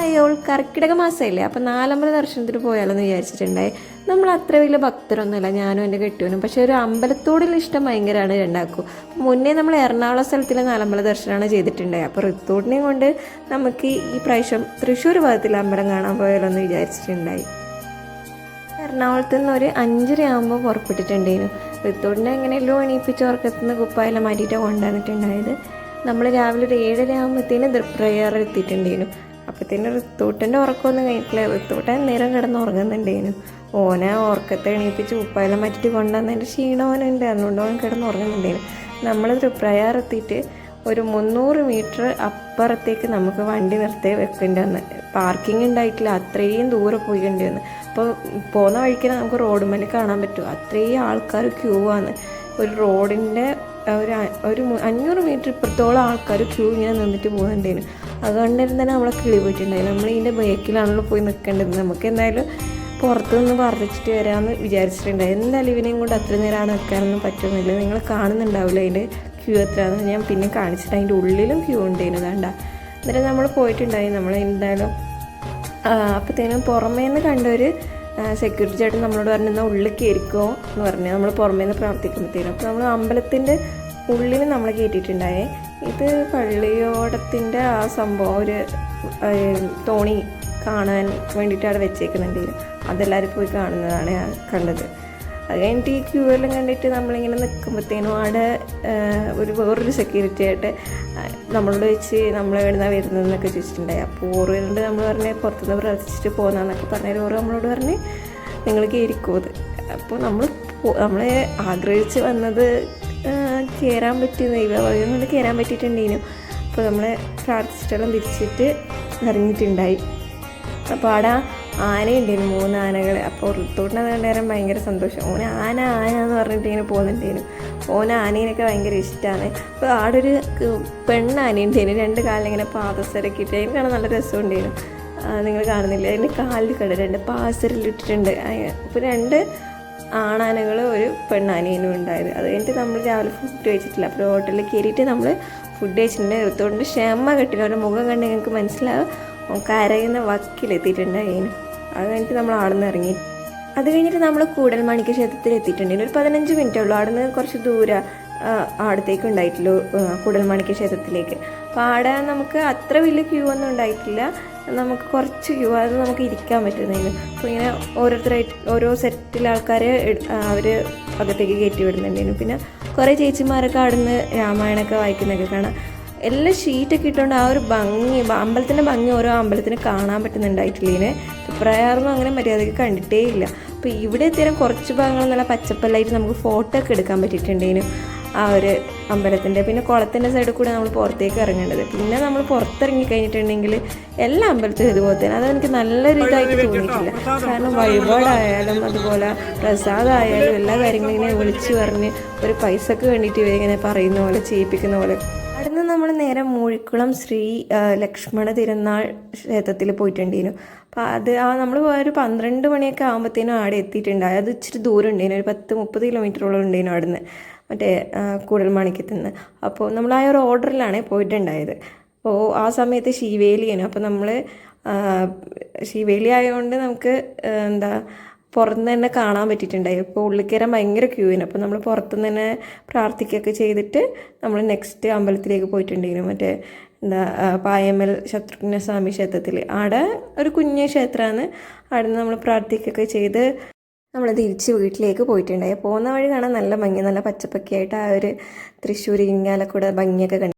അയ്യോൾ കർക്കിടക മാസമല്ലേ അപ്പം നാലമ്പല ദർശനത്തിന് പോയാലെന്ന് വിചാരിച്ചിട്ടുണ്ടായി. നമ്മൾ അത്ര വലിയ ഭക്തരൊന്നുമല്ല ഞാനും എന്റെ കെട്ടിയവനും പക്ഷേ ഒരു അമ്പലത്തോടുള്ള ഇഷ്ടം ഭയങ്കരമാണ് രണ്ടാക്കും മുന്നേ നമ്മൾ എറണാകുളം സ്ഥലത്തിൽ നാലമ്പല ദർശനമാണ് ചെയ്തിട്ടുണ്ടായി. അപ്പോൾ ഋത്തൂട്ടിനെയും കൊണ്ട് നമുക്ക് ഈ പ്രാവശ്യം തൃശ്ശൂർ ഭാഗത്തിലെ അമ്പലം കാണാൻ പോയാലോ എന്ന് വിചാരിച്ചിട്ടുണ്ടായി. എറണാകുളത്ത് നിന്ന് ഒരു അഞ്ചര ആകുമ്പോൾ പുറപ്പെട്ടിട്ടുണ്ടായിരുന്നു. ഋത്തോടിനെ എങ്ങനെയല്ലോ എണീപ്പിച്ച് ഉറക്കത്തുനിന്ന് കുപ്പായെല്ലാം മാറ്റിയിട്ട് കൊണ്ടുവന്നിട്ടുണ്ടായത്. നമ്മൾ രാവിലെ ഒരു ഏഴര ആകുമ്പോഴത്തേനും പ്രയർ എത്തിയിട്ടുണ്ടായിരുന്നു. അപ്പോഴത്തേനും ഋത്തൂട്ടന്റെ ഉറക്കമൊന്നും കഴിഞ്ഞിട്ടില്ല. ഋത്തൂട്ടൻ നേരം കിടന്ന് ഉറങ്ങുന്നുണ്ടേനു ഓനെ ഉറക്കത്തെ എണീപ്പിച്ച് ഉപ്പായെല്ലാം മാറ്റിയിട്ട് കൊണ്ടുവന്നതിന്റെ ക്ഷീണം ഓനുണ്ട് അതുകൊണ്ട് ഓൻ കിടന്ന് ഉറങ്ങുന്നുണ്ടേനു നമ്മൾ തൃപ്രയാറെത്തിയിട്ട് ഒരു മുന്നൂറ് മീറ്റർ അപ്പുറത്തേക്ക് നമുക്ക് വണ്ടി നിർത്തി വെക്കേണ്ടി വന്ന് പാർക്കിംഗ് ഉണ്ടായിട്ടില്ല. അത്രയും ദൂരെ പോയിക്കേണ്ടി വന്ന് അപ്പോൾ പോകുന്ന വഴിക്ക് നമുക്ക് റോഡ് മേലെ കാണാൻ പറ്റും. അത്രയും ആൾക്കാർ ക്യൂ ആണ്. ഒരു റോഡിന്റെ ഒരു ഒരു അഞ്ഞൂറ് മീറ്റർ ഇപ്പുറത്തോളം ആൾക്കാർ ക്യൂ ഇങ്ങനെ നിന്നിട്ട് പോകുന്നുണ്ടായിരുന്നു കണ്ടിരുന്ന തന്നെ നമ്മളെ കിളി പോയിട്ടുണ്ടായിരുന്നു നമ്മൾ ഇതിന്റെ ബേക്കിലാണല്ലോ പോയി നിൽക്കേണ്ടത് നമുക്ക് എന്തായാലും പുറത്തു നിന്ന് പറഞ്ഞിട്ട് വരാമെന്ന് വിചാരിച്ചിട്ടുണ്ടായി. എന്തായാലും ഇവനെയും കൊണ്ട് അത്ര നേരമാണ് നിൽക്കാനൊന്നും പറ്റുന്നില്ല. നിങ്ങൾ കാണുന്നുണ്ടാവില്ല അതിന്റെ ക്യൂ എത്രയാണെന്ന് ഞാൻ പിന്നെ കാണിച്ചിട്ട് അതിന്റെ ഉള്ളിലും ക്യൂ ഉണ്ടായിരുന്നു വേണ്ട അന്നേരം നമ്മൾ പോയിട്ടുണ്ടായി. നമ്മൾ എന്തായാലും അപ്പോഴത്തേനും പുറമേ നിന്ന് കണ്ടൊരു സെക്യൂരിറ്റി ചേട്ടൻ നമ്മളോട് പറഞ്ഞു എന്നാൽ ഉള്ളിൽ കയറിക്കോ എന്ന് പറഞ്ഞു. നമ്മൾ പുറമേ നിന്ന് പ്രാർത്ഥിക്കുമ്പോഴത്തേനും അപ്പോൾ നമ്മൾ അമ്പലത്തിന്റെ ഉള്ളിൽ നമ്മൾ കയറ്റിയിട്ടുണ്ടായേ ഇത് പള്ളിയോടത്തിന്റെ ആ സംഭവം ഒരു തോണി കാണാൻ വേണ്ടിയിട്ട് അവിടെ അതെല്ലാവരും പോയി കാണുന്നതാണ് കണ്ടത്. അത് കഴിഞ്ഞിട്ട് ഈ ക്യൂ എല്ലാം കണ്ടിട്ട് നമ്മളിങ്ങനെ നിൽക്കുമ്പോഴത്തേനും അവിടെ ഒരു വേറൊരു സെക്യൂരിറ്റി ആയിട്ട് നമ്മളോട് വെച്ച് നമ്മൾ എവിടുന്നാണ് വരുന്നതെന്നൊക്കെ ചോദിച്ചിട്ടുണ്ടായി. അപ്പോൾ ഓറുകൊണ്ട് നമ്മൾ പറഞ്ഞ് പുറത്തുനിന്ന് പ്രാർത്ഥിച്ചിട്ട് പോകുന്നതെന്നൊക്കെ പറഞ്ഞാൽ ഓറ് നമ്മളോട് പറഞ്ഞ് നിങ്ങൾ കയറിക്കോത് അപ്പോൾ നമ്മൾ നമ്മൾ ആഗ്രഹിച്ച് വന്നത് കയറാൻ പറ്റിയ ദൈവഭാഗ്യം കൊണ്ട് കയറാൻ പറ്റിയിട്ടുണ്ടേനു അപ്പോൾ നമ്മൾ പ്രാർത്ഥിച്ചിട്ടെല്ലാം തിരിച്ചിട്ട് ഇറങ്ങിയിട്ടുണ്ടായി. അപ്പോൾ അവിടെ ആനയുണ്ടായിരുന്നു മൂന്ന് ആനകൾ അപ്പോൾ ഋത്തൂട്ടിനെ കണ്ടേരം ഭയങ്കര സന്തോഷം. ഓന ആന ആന എന്ന് പറഞ്ഞിട്ട് ഇങ്ങനെ പോകുന്നുണ്ടായിരുന്നു ഓന ആനേനൊക്കെ ഭയങ്കര ഇഷ്ടമാണ് അപ്പോൾ അവിടെ ഒരു പെണ്ണാനയുണ്ടായിരുന്നു രണ്ട് കാലിലിങ്ങനെ പാദസരക്കിട്ട് അതിന് കാണാൻ നല്ല രസമുണ്ടായിരുന്നു നിങ്ങൾ കാണുന്നില്ല? അതിന്റെ കാലിൽ കണ്ട്? രണ്ട് പാസറിലിട്ടിട്ടുണ്ട് അപ്പോൾ രണ്ട് ആണാനകൾ ഒരു പെണ്ണാനേനും ഉണ്ടായത്. അത് കഴിഞ്ഞിട്ട് നമ്മൾ രാവിലെ ഫുഡ് കഴിച്ചിട്ടില്ല. അപ്പോൾ ഹോട്ടലിൽ കയറിയിട്ട് നമ്മൾ ഫുഡ് കഴിച്ചിട്ടുണ്ട്. എടുത്തുകൊണ്ട് ക്ഷമ കിട്ടില്ല അവരുടെ മുഖം കണ്ട് ഞങ്ങൾക്ക് മനസ്സിലാവും. കരയുന്ന വക്കിലെത്തിയിട്ടുണ്ടായിരുന്നു അത് കഴിഞ്ഞിട്ട് നമ്മൾ അവിടെ നിന്ന് ഇറങ്ങി. അത് കഴിഞ്ഞിട്ട് നമ്മൾ കൂടൽമാണിക്യ ക്ഷേത്രത്തിൽ എത്തിയിട്ടുണ്ട്. ഒരു പതിനഞ്ച് മിനിറ്റേ ഉള്ളൂ. അവിടെ നിന്ന് കുറച്ച് ദൂരം അവിടത്തേക്ക് ഉണ്ടായിട്ടുള്ളൂ കൂടൽ കൂടൽമാണിക്യ ക്ഷേത്രത്തിലേക്ക്. അപ്പോൾ അവിടെ നമുക്ക് അത്ര വലിയ ക്യൂ ഒന്നും ഉണ്ടായിട്ടില്ല. നമുക്ക് കുറച്ച് ക്യൂ അത് നമുക്ക് ഇരിക്കാൻ പറ്റുന്നതിന്. അപ്പോൾ ഇങ്ങനെ ഓരോരുത്തരായിട്ട് ഓരോ സെറ്റിൽ ആൾക്കാരെ അവർ അകത്തേക്ക് കയറ്റി വിടുന്നുണ്ടായിരുന്നു. പിന്നെ കുറേ ചേച്ചിമാരൊക്കെ അവിടുന്ന് രാമായണമൊക്കെ വായിക്കുന്നൊക്കെ കാണാം. എല്ലാം ഷീറ്റൊക്കെ ഇട്ടുകൊണ്ട് ആ ഒരു ഭംഗി അമ്പലത്തിന്റെ ഭംഗി ഓരോ അമ്പലത്തിന് കാണാൻ പറ്റുന്നുണ്ടായിട്ടില്ല ഇതിനെ പ്രയാറൊന്നും അങ്ങനെ മര്യാദയ്ക്ക് കണ്ടിട്ടേ ഇല്ല. അപ്പോൾ ഇവിടെ എത്തിയാലും കുറച്ച് ഭാഗങ്ങൾ നല്ല പച്ചപ്പല്ലായിട്ട് നമുക്ക് ഫോട്ടോ ഒക്കെ എടുക്കാൻ പറ്റിയിട്ടുണ്ടേനു ആ ഒരു അമ്പലത്തിന്റെ പിന്നെ കുളത്തിന്റെ സൈഡിൽ കൂടെ നമ്മൾ പുറത്തേക്ക് ഇറങ്ങേണ്ടത്. പിന്നെ നമ്മൾ പുറത്തിറങ്ങി കഴിഞ്ഞിട്ടുണ്ടെങ്കിൽ എല്ലാ അമ്പലത്തിലും ഇതുപോലെ തന്നെ. അതെനിക്ക് നല്ലൊരു ഇതായിട്ട് തോന്നിയിട്ടില്ല. കാരണം വഴിപാടായാലും അതുപോലെ പ്രസാദമായാലും എല്ലാ കാര്യങ്ങളും ഇങ്ങനെ വിളിച്ചു പറഞ്ഞ് ഒരു പൈസക്ക് വേണ്ടിയിട്ട് ഇവരിങ്ങനെ പറയുന്ന പോലെ ചെയ്യിപ്പിക്കുന്ന പോലെ അവിടുന്ന് നമ്മൾ നേരെ മൂഴിക്കുളം ശ്രീ ലക്ഷ്മണ തിരുനാൾ ക്ഷേത്രത്തിൽ പോയിട്ടുണ്ടായിരുന്നു അപ്പോൾ അത് ആ നമ്മൾ ഒരു പന്ത്രണ്ട് മണിയൊക്കെ ആകുമ്പോഴത്തേനും അവിടെ എത്തിയിട്ടുണ്ടായി. അത് ഇച്ചിരി ദൂരം ഉണ്ടായിരുന്നു ഒരു പത്ത് മുപ്പത് കിലോമീറ്ററോളം ഉണ്ടായിരുന്നു അവിടുന്ന്. മറ്റേ കൂടൽ കൂടൽമാണിക്യത്തിൽ നിന്ന് അപ്പോൾ നമ്മൾ ആ ഒരു ഓർഡറിലാണ് പോയിട്ടുണ്ടായത്. അപ്പോൾ ആ സമയത്ത് ശിവേലിയാണ് അപ്പോൾ നമ്മൾ ശിവേലി ആയതുകൊണ്ട് നമുക്ക് എന്താ പുറത്തുനിന്ന് തന്നെ കാണാൻ പറ്റിയിട്ടുണ്ടായി. ഇപ്പോൾ ഉള്ളിൽ കയറാൻ ഭയങ്കര ക്യൂവിന്. അപ്പോൾ നമ്മൾ പുറത്തുനിന്ന് തന്നെ പ്രാർത്ഥിക്കുകയൊക്കെ ചെയ്തിട്ട് നമ്മൾ നെക്സ്റ്റ് അമ്പലത്തിലേക്ക് പോയിട്ടുണ്ടായിരുന്നു. മറ്റേ എന്താ പായമൽ ശത്രുഘ്ന സ്വാമി ക്ഷേത്രത്തിൽ അവിടെ ഒരു കുഞ്ഞു ക്ഷേത്രമാണ് അവിടെ നിന്ന് നമ്മൾ പ്രാർത്ഥിക്കുകയൊക്കെ ചെയ്ത് നമ്മൾ തിരിച്ച് വീട്ടിലേക്ക് പോയിട്ടുണ്ടായി. പോകുന്ന വഴി കാണാൻ നല്ല ഭംഗി നല്ല പച്ചപ്പൊക്കെ ആയിട്ട് ആ ഒരു തൃശ്ശൂർ ഇങ്ങാലക്കൂടെ ഭംഗിയൊക്കെ കണ്ടു